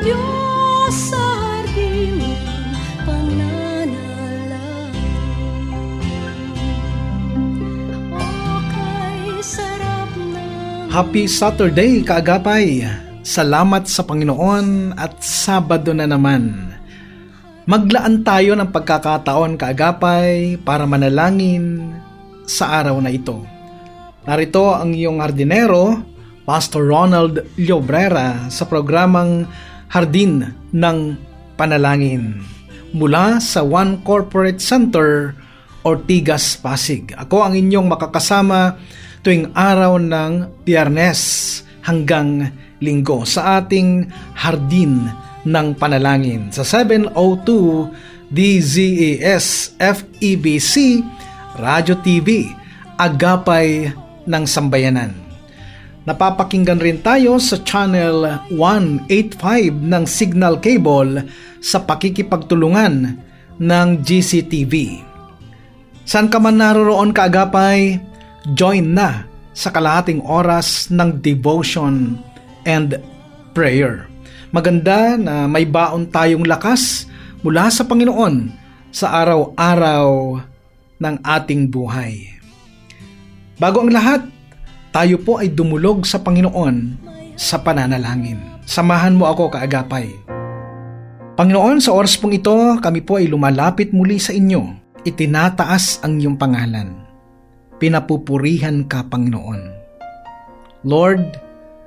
Diyos sa hardin ng pananalangin. O kay sarap ng Happy Saturday, kaagapay! Salamat sa Panginoon at Sabado na naman. Maglaan tayo ng pagkakataon, kaagapay, para manalangin sa araw na ito. Narito ang iyong hardinero, Pastor Ronald Llobrera sa programang Hardin ng Panalangin mula sa One Corporate Center, Ortigas, Pasig. Ako ang inyong makakasama tuwing araw ng biyernes hanggang linggo sa ating Hardin ng Panalangin sa 702 DZAS FEBC Radio TV Agapay ng Sambayanan. Napapakinggan rin tayo sa channel 185 ng Signal Cable sa pakikipagtulungan ng GCTV. Saan ka man naroroon kaagapay, join na sa kalahating oras ng devotion and prayer. Maganda na may baon tayong lakas mula sa Panginoon sa araw-araw ng ating buhay. Bago ang lahat, tayo po ay dumulog sa Panginoon sa pananalangin. Samahan mo ako kaagapay. Panginoon, sa oras pong ito, kami po ay lumalapit muli sa inyo. Itinataas ang iyong pangalan. Pinapupurihan ka, Panginoon. Lord,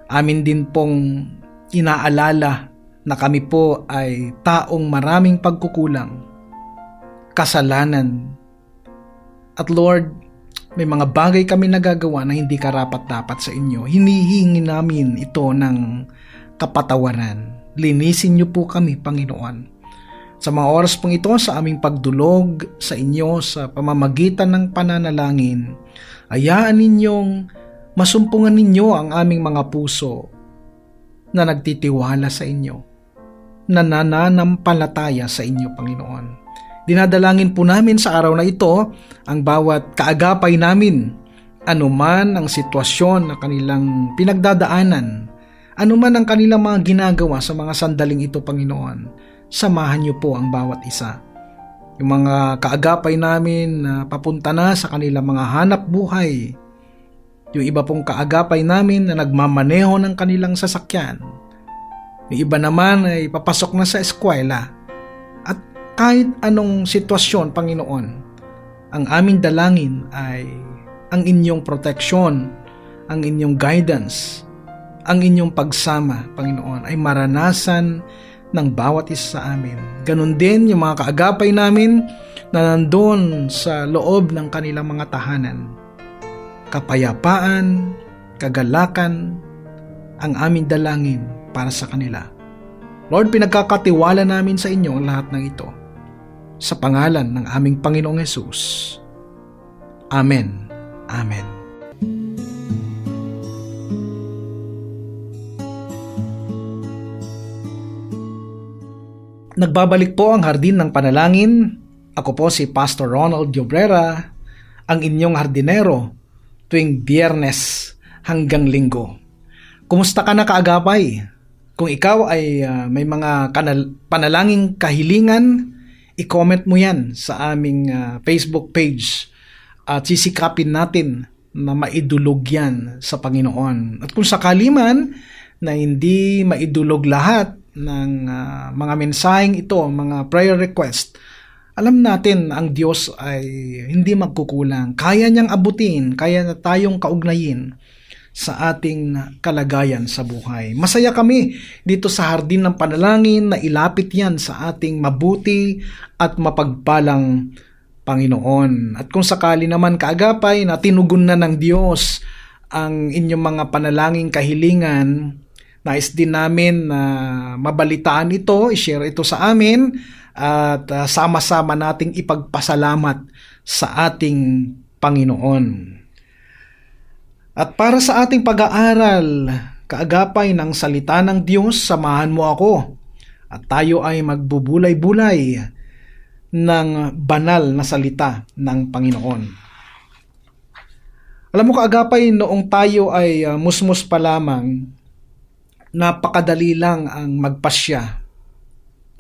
amin din pong inaalala na kami po ay taong maraming pagkukulang, kasalanan. At Lord, may mga bagay kami nagagawa na hindi karapat-dapat sa inyo. Hinihingi namin ito ng kapatawaran. Linisin niyo po kami, Panginoon. Sa mga oras pong ito, sa aming pagdulog sa inyo sa pamamagitan ng pananalangin, ayaan ninyong masumpungan ninyo ang aming mga puso na nagtitiwala sa inyo, na nananampalataya sa inyo, Panginoon. Dinadalangin po namin sa araw na ito ang bawat kaagapay namin, anuman ang sitwasyon na kanilang pinagdadaanan, anuman ang kanilang mga ginagawa sa mga sandaling ito, Panginoon, samahan niyo po ang bawat isa. Yung mga kaagapay namin na papunta na sa kanilang mga hanap buhay, yung iba pong kaagapay namin na nagmamaneho ng kanilang sasakyan, yung iba naman ay papasok na sa eskwela, kahit anong sitwasyon, Panginoon, ang aming dalangin ay ang inyong proteksyon, ang inyong guidance, ang inyong pagsama, Panginoon, ay maranasan ng bawat isa sa amin. Ganon din yung mga kaagapay namin na nandun sa loob ng kanilang mga tahanan. Kapayapaan, kagalakan, ang aming dalangin para sa kanila. Lord, pinagkakatiwala namin sa inyo ang lahat ng ito. Sa pangalan ng aming Panginoong Yesus. Amen. Amen. Nagbabalik po ang Hardin ng Panalangin. Ako po si Pastor Ronald Llobrera, ang inyong hardinero tuwing biyernes hanggang linggo. Kumusta ka na kaagapay? Kung ikaw ay ah, may mga kanal- panalangin kahilingan, i-comment mo yan sa aming ah, Facebook page at sisikapin natin na maidulog yan sa Panginoon. At kung sakali man na hindi maidulog lahat ng ah, mga mensaheng ito, mga prayer request, alam natin ang Diyos ay hindi magkukulang. Kaya niyang abutin, kaya na tayong kaugnayin sa ating kalagayan sa buhay. Masaya kami dito sa Hardin ng Panalangin na ilapit yan sa ating mabuti at mapagpalang Panginoon. At kung sakali naman kaagapay na tinugon na ng Diyos ang inyong mga panalangin kahilingan, nais din namin na mabalitaan ito, i-share ito sa amin at uh, sama-sama nating ipagpasalamat sa ating Panginoon. At para sa ating pag-aaral, kaagapay ng salita ng Diyos, samahan mo ako. At tayo ay magbubulay-bulay ng banal na salita ng Panginoon. Alam mo kaagapay, noong tayo ay uh, musmus pa lamang, napakadali lang ang magpasya.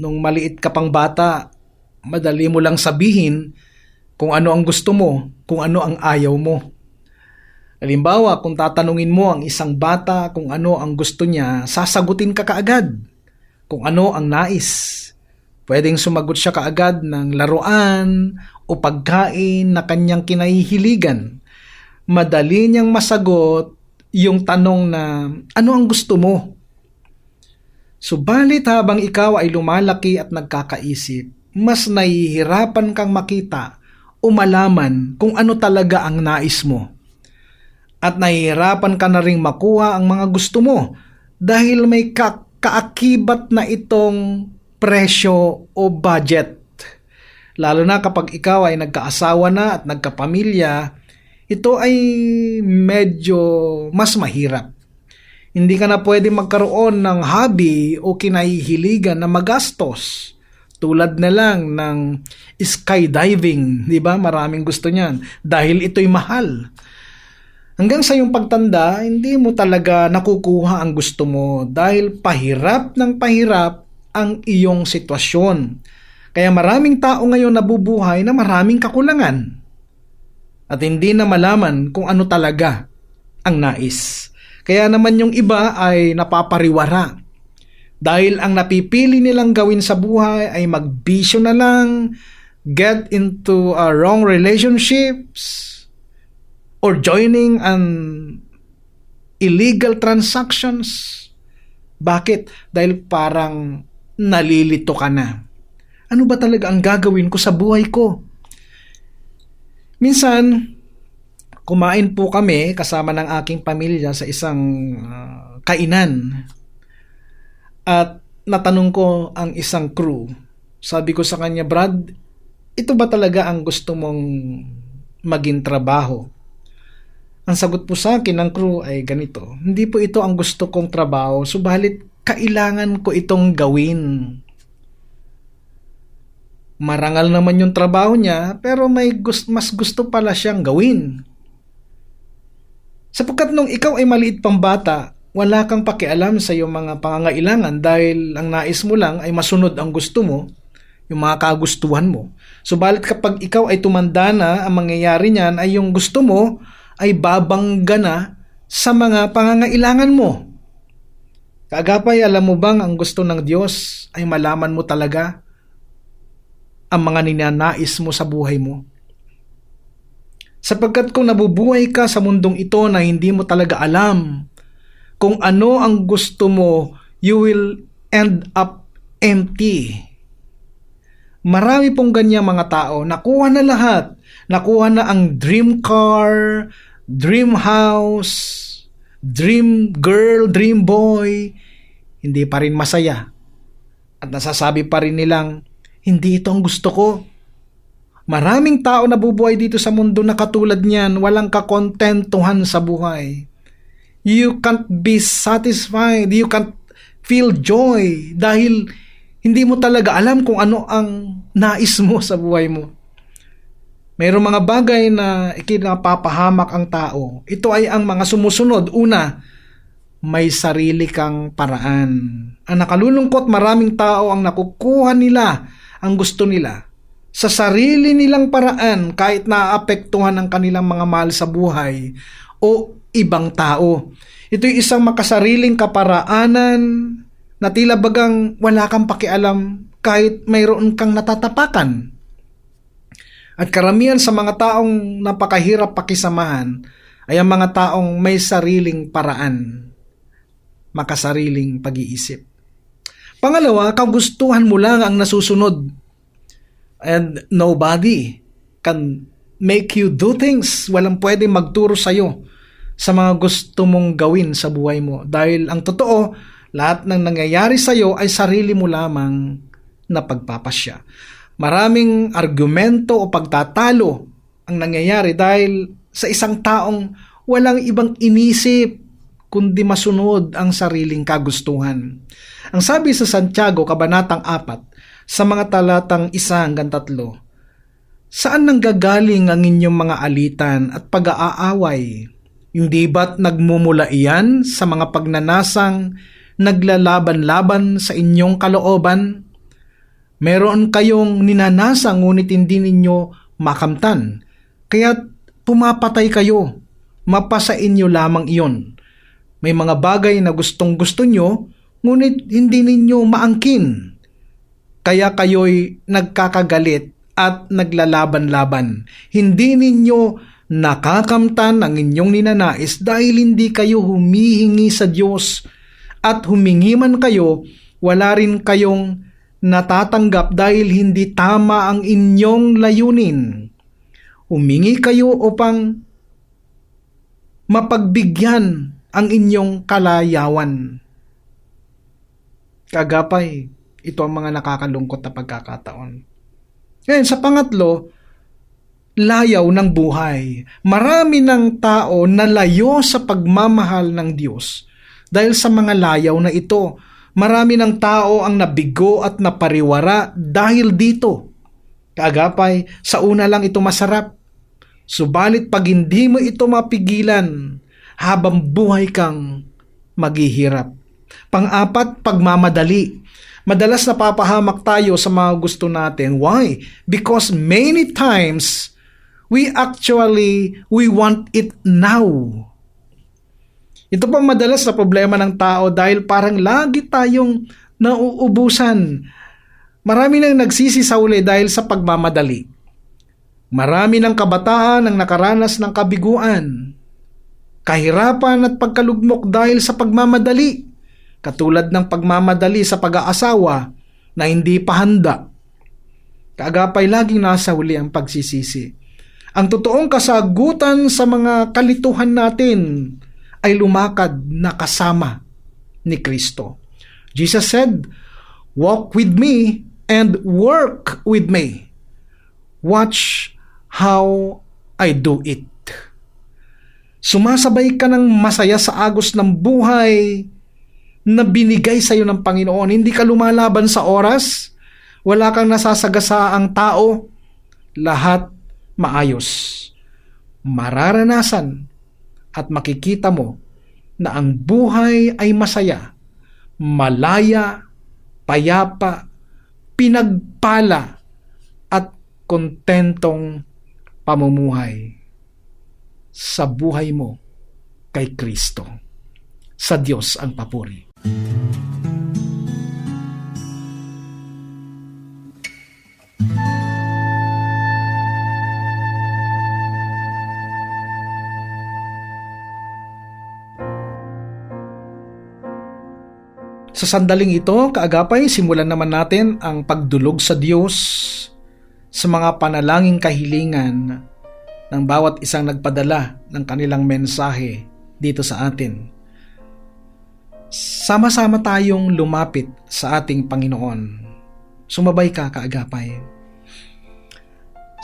Nung maliit ka pang bata, madali mo lang sabihin kung ano ang gusto mo, kung ano ang ayaw mo. Halimbawa, kung tatanungin mo ang isang bata kung ano ang gusto niya, sasagutin ka kaagad kung ano ang nais. Pwedeng sumagot siya kaagad ng laruan o pagkain na kanyang kinahihiligan. Madali niyang masagot yung tanong na ano ang gusto mo. Subalit habang ikaw ay lumalaki at nagkakaisip, mas nahihirapan kang makita o malaman kung ano talaga ang nais mo at nahihirapan ka na ring makuha ang mga gusto mo dahil may ka- kaakibat na itong presyo o budget. Lalo na kapag ikaw ay nagkaasawa na at nagkapamilya, ito ay medyo mas mahirap. Hindi ka na pwede magkaroon ng hobby o kinahihiligan na magastos. Tulad na lang ng skydiving, di ba? Maraming gusto niyan dahil ito'y mahal. Hanggang sa iyong pagtanda, hindi mo talaga nakukuha ang gusto mo dahil pahirap ng pahirap ang iyong sitwasyon. Kaya maraming tao ngayon nabubuhay na maraming kakulangan at hindi na malaman kung ano talaga ang nais. Kaya naman yung iba ay napapariwara dahil ang napipili nilang gawin sa buhay ay magbisyo na lang, get into a wrong relationships, or joining an illegal transactions. Bakit? Dahil parang nalilito ka na. Ano ba talaga ang gagawin ko sa buhay ko? Minsan, kumain po kami kasama ng aking pamilya sa isang uh, kainan. At natanong ko ang isang crew. Sabi ko sa kanya, Brad, ito ba talaga ang gusto mong maging trabaho? Ang sagot po sa akin ng crew ay ganito, hindi po ito ang gusto kong trabaho, subalit kailangan ko itong gawin. Marangal naman yung trabaho niya, pero may gust- mas gusto pala siyang gawin. Sapagkat nung ikaw ay maliit pang bata, wala kang pakialam sa iyong mga pangangailangan dahil ang nais mo lang ay masunod ang gusto mo, yung mga kagustuhan mo. Subalit kapag ikaw ay tumanda na, ang mangyayari niyan ay yung gusto mo ay babangga na sa mga pangangailangan mo. Kaagapay, alam mo bang ang gusto ng Diyos ay malaman mo talaga ang mga ninanais mo sa buhay mo? Sapagkat kung nabubuhay ka sa mundong ito na hindi mo talaga alam kung ano ang gusto mo, you will end up empty. Marami pong ganyang mga tao, nakuha na lahat. Nakuha na ang dream car, dream house, dream girl, dream boy. Hindi pa rin masaya. At nasasabi pa rin nilang, hindi ito ang gusto ko. Maraming tao na bubuhay dito sa mundo na katulad niyan, walang kakontentuhan sa buhay. You can't be satisfied, you can't feel joy dahil hindi mo talaga alam kung ano ang nais mo sa buhay mo. Mayroong mga bagay na ikinapapahamak ang tao. Ito ay ang mga sumusunod. Una, may sarili kang paraan. Ang nakalulungkot, maraming tao ang nakukuha nila ang gusto nila sa sarili nilang paraan kahit naapektuhan ang kanilang mga mahal sa buhay o ibang tao. Ito'y isang makasariling kaparaanan na tila bagang wala kang pakialam kahit mayroon kang natatapakan. At karamihan sa mga taong napakahirap pakisamahan ay ang mga taong may sariling paraan, makasariling pag-iisip. Pangalawa, kagustuhan mo lang ang nasusunod and nobody can make you do things. Walang pwede magturo sa'yo sa mga gusto mong gawin sa buhay mo. Dahil ang totoo, lahat ng nangyayari sa'yo ay sarili mo lamang na pagpapasya. Maraming argumento o pagtatalo ang nangyayari dahil sa isang taong walang ibang inisip kundi masunod ang sariling kagustuhan. Ang sabi sa Santiago, Kabanatang 4, sa mga talatang 1 hanggang 3, Saan nanggagaling ang inyong mga alitan at pag-aaway? Hindi ba't nagmumula iyan sa mga pagnanasang naglalaban-laban sa inyong kalooban? Meron kayong ninanasa ngunit hindi ninyo makamtan. Kaya pumapatay kayo. Mapasa inyo lamang iyon. May mga bagay na gustong gusto nyo, ngunit hindi ninyo maangkin. Kaya kayo'y nagkakagalit at naglalaban-laban. Hindi ninyo nakakamtan ang inyong ninanais dahil hindi kayo humihingi sa Diyos at humingi man kayo, wala rin kayong natatanggap dahil hindi tama ang inyong layunin. Humingi kayo upang mapagbigyan ang inyong kalayawan. Kagapay, ito ang mga nakakalungkot na pagkakataon. Ngayon, sa pangatlo, layaw ng buhay. Marami ng tao na layo sa pagmamahal ng Diyos. Dahil sa mga layaw na ito, marami ng tao ang nabigo at napariwara dahil dito. Kaagapay, sa una lang ito masarap. Subalit pag hindi mo ito mapigilan, habang buhay kang maghihirap. Pang-apat, pagmamadali. Madalas napapahamak tayo sa mga gusto natin. Why? Because many times, we actually, we want it now. Ito pa madalas na problema ng tao dahil parang lagi tayong nauubusan. Marami nang nagsisi sa uli dahil sa pagmamadali. Marami ng kabataan ang nakaranas ng kabiguan kahirapan at pagkalugmok dahil sa pagmamadali, katulad ng pagmamadali sa pag-aasawa na hindi pa handa. Kaagapay laging nasa huli ang pagsisisi. Ang totoong kasagutan sa mga kalituhan natin ay lumakad na kasama ni Kristo. Jesus said, Walk with me and work with me. Watch how I do it. Sumasabay ka ng masaya sa agos ng buhay na binigay sa iyo ng Panginoon. Hindi ka lumalaban sa oras. Wala kang nasasagasa ang tao. Lahat maayos. Mararanasan at makikita mo na ang buhay ay masaya, malaya, payapa, pinagpala at kontentong pamumuhay sa buhay mo kay Kristo. Sa Diyos ang papuri. Sa sandaling ito, kaagapay, simulan naman natin ang pagdulog sa Diyos sa mga panalangin kahilingan ng bawat isang nagpadala ng kanilang mensahe dito sa atin. Sama-sama tayong lumapit sa ating Panginoon. Sumabay ka, kaagapay.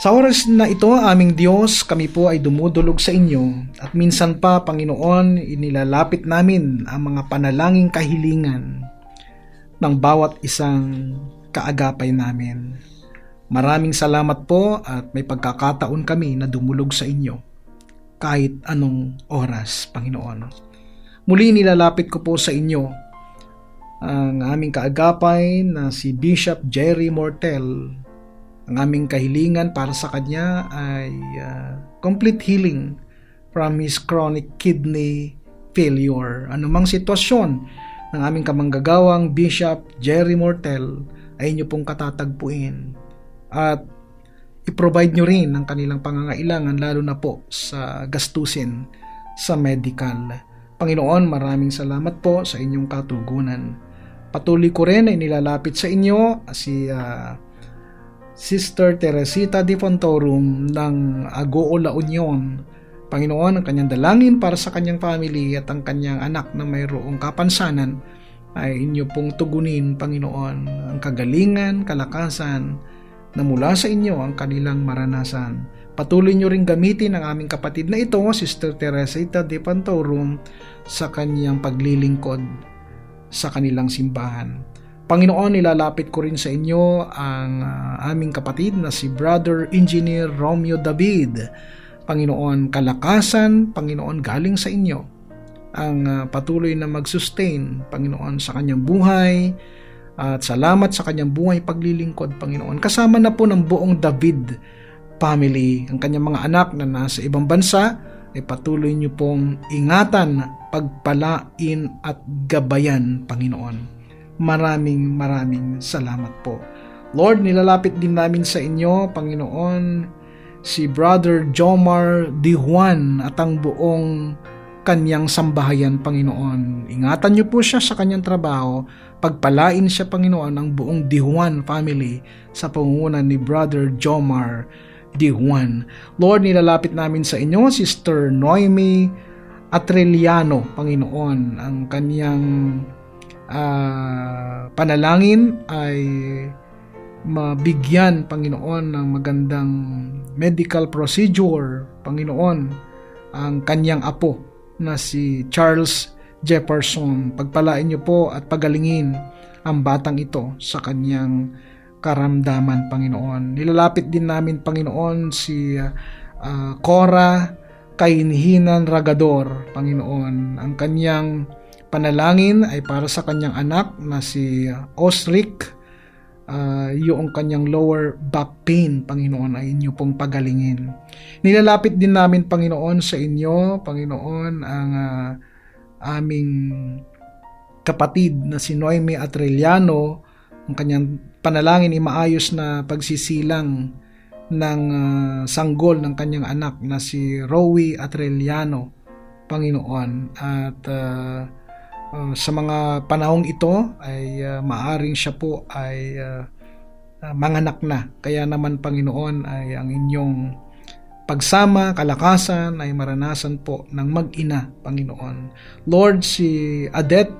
Sa oras na ito, aming Diyos, kami po ay dumudulog sa inyo at minsan pa, Panginoon, inilalapit namin ang mga panalangin kahilingan ng bawat isang kaagapay namin. Maraming salamat po at may pagkakataon kami na dumulog sa inyo kahit anong oras, Panginoon. Muli nilalapit ko po sa inyo ang aming kaagapay na si Bishop Jerry Mortel ang aming kahilingan para sa kanya ay uh, complete healing from his chronic kidney failure. Anumang sitwasyon ng aming kamanggagawang Bishop Jerry Mortel ay inyo pong katatagpuin. At i-provide nyo rin ang kanilang pangangailangan lalo na po sa gastusin sa medical. Panginoon, maraming salamat po sa inyong katugunan. Patuloy ko rin ay nilalapit sa inyo si ah, Sister Teresita Di Fontorum ng Agoo La Union. Panginoon, ang kanyang dalangin para sa kanyang family at ang kanyang anak na mayroong kapansanan ay inyo pong tugunin, Panginoon, ang kagalingan, kalakasan na mula sa inyo ang kanilang maranasan. Patuloy nyo ring gamitin ang aming kapatid na ito, Sister Teresita de Pantorum, sa kanyang paglilingkod sa kanilang simbahan. Panginoon, nilalapit ko rin sa inyo ang ah, aming kapatid na si Brother Engineer Romeo David. Panginoon, kalakasan, Panginoon, galing sa inyo ang ah, patuloy na mag-sustain, Panginoon, sa kanyang buhay at salamat sa kanyang buhay paglilingkod, Panginoon. Kasama na po ng buong David family, ang kanyang mga anak na nasa ibang bansa, ay patuloy niyo pong ingatan, pagpalain at gabayan, Panginoon. Maraming maraming salamat po. Lord, nilalapit din namin sa inyo, Panginoon, si Brother Jomar Di Juan at ang buong kanyang sambahayan, Panginoon. Ingatan niyo po siya sa kanyang trabaho. Pagpalain siya, Panginoon, ang buong Di Juan family sa pangunan ni Brother Jomar Di Juan. Lord, nilalapit namin sa inyo, Sister Noemi Atreliano, Panginoon. Ang kanyang ah, panalangin ay mabigyan, Panginoon, ng magandang medical procedure, Panginoon, ang kanyang apo na si Charles Jefferson. Pagpalain niyo po at pagalingin ang batang ito sa kanyang karamdaman, Panginoon. Nilalapit din namin, Panginoon, si ah, Cora Kainhinan Ragador, Panginoon. Ang kanyang panalangin ay para sa kanyang anak na si Osric. Ah, yung kanyang lower back pain, Panginoon, ay inyo pong pagalingin. Nilalapit din namin, Panginoon, sa inyo, Panginoon, ang ah, aming kapatid na si Noemi Atreliano, ang kanyang panalangin ay maayos na pagsisilang ng ah, sanggol ng kanyang anak na si Rowie Atreliano, Panginoon. At ah, ah, sa mga panahong ito ay ah, maaring siya po ay ah, ah, manganak na. Kaya naman Panginoon ay ang inyong pagsama, kalakasan ay maranasan po ng mag-ina, Panginoon. Lord, si Adet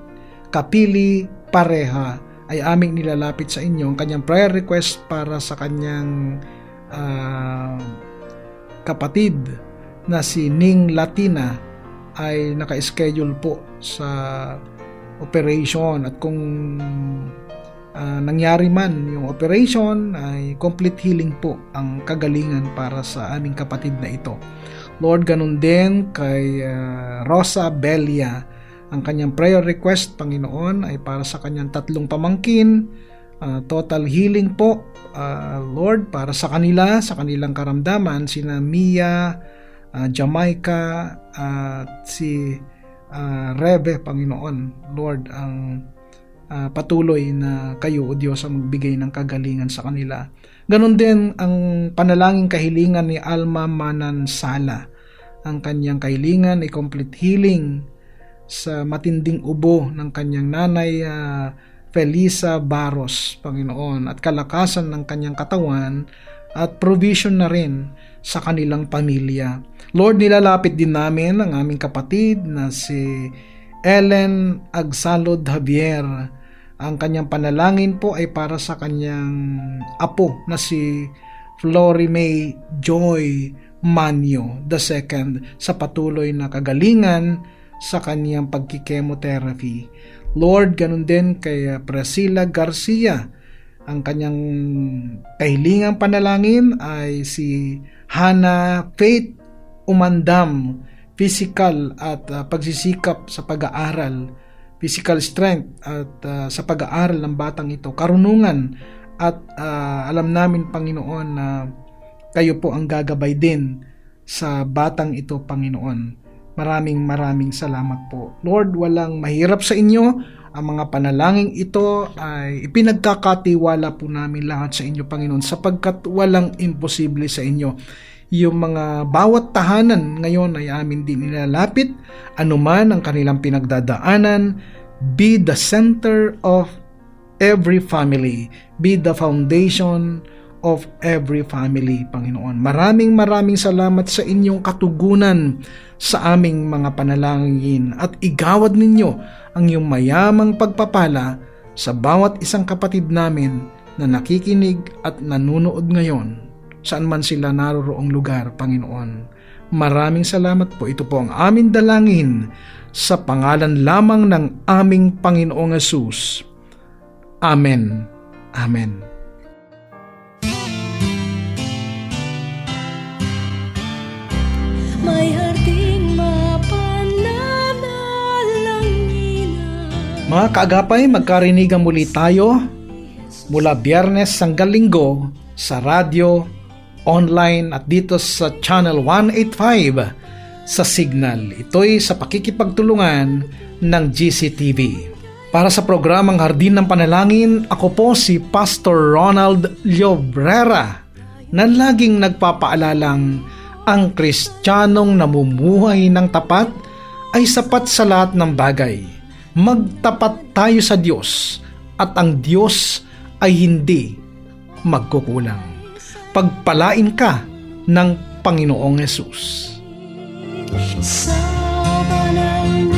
Kapili Pareha ay aming nilalapit sa inyo ang kanyang prayer request para sa kanyang ah, kapatid na si Ning Latina ay naka-schedule po sa operation at kung ah, nangyari man yung operation ay complete healing po ang kagalingan para sa aming kapatid na ito. Lord, ganun din kay ah, Rosa Belia. Ang kanyang prayer request, Panginoon, ay para sa kanyang tatlong pamangkin. Ah, total healing po, ah, Lord, para sa kanila, sa kanilang karamdaman, sina Mia, ah, Jamaica, at si ah, Rebe, Panginoon. Lord, ang ah, patuloy na kayo, O Diyos, ang magbigay ng kagalingan sa kanila. Ganon din ang panalangin kahilingan ni Alma Manansala. Ang kanyang kahilingan ay complete healing sa matinding ubo ng kanyang nanay ah, Felisa Baros, Panginoon, at kalakasan ng kanyang katawan at provision na rin sa kanilang pamilya. Lord, nilalapit din namin ang aming kapatid na si Ellen Agsalod Javier. Ang kanyang panalangin po ay para sa kanyang apo na si Flory May Joy Manyo II sa patuloy na kagalingan sa kanyang pagkikemotherapy. Lord, ganun din kay Priscilla Garcia. Ang kanyang kahilingang panalangin ay si Hana Faith Umandam, physical at uh, pagsisikap sa pag-aaral, physical strength at uh, sa pag-aaral ng batang ito, karunungan at uh, alam namin Panginoon na kayo po ang gagabay din sa batang ito Panginoon. Maraming maraming salamat po. Lord, walang mahirap sa inyo. Ang mga panalangin ito ay ipinagkakatiwala po namin lahat sa inyo, Panginoon, sapagkat walang imposible sa inyo. Yung mga bawat tahanan ngayon ay amin din nilalapit, anuman ang kanilang pinagdadaanan, be the center of every family, be the foundation of every family, Panginoon. Maraming maraming salamat sa inyong katugunan sa aming mga panalangin. At igawad ninyo ang iyong mayamang pagpapala sa bawat isang kapatid namin na nakikinig at nanunood ngayon saan man sila naroroong lugar, Panginoon. Maraming salamat po. Ito po ang aming dalangin sa pangalan lamang ng aming Panginoong Yesus. Amen. Amen. May mapananalangin Mga kaagapay, magkarinigan muli tayo mula biyernes hanggang linggo sa radyo, online at dito sa channel 185 sa Signal. Ito'y sa pakikipagtulungan ng GCTV. Para sa programang Hardin ng Panalangin, ako po si Pastor Ronald Llobrera na laging nagpapaalalang ang kristyanong namumuhay ng tapat ay sapat sa lahat ng bagay. Magtapat tayo sa Diyos at ang Diyos ay hindi magkukulang. Pagpalain ka ng Panginoong Yesus. sa panahon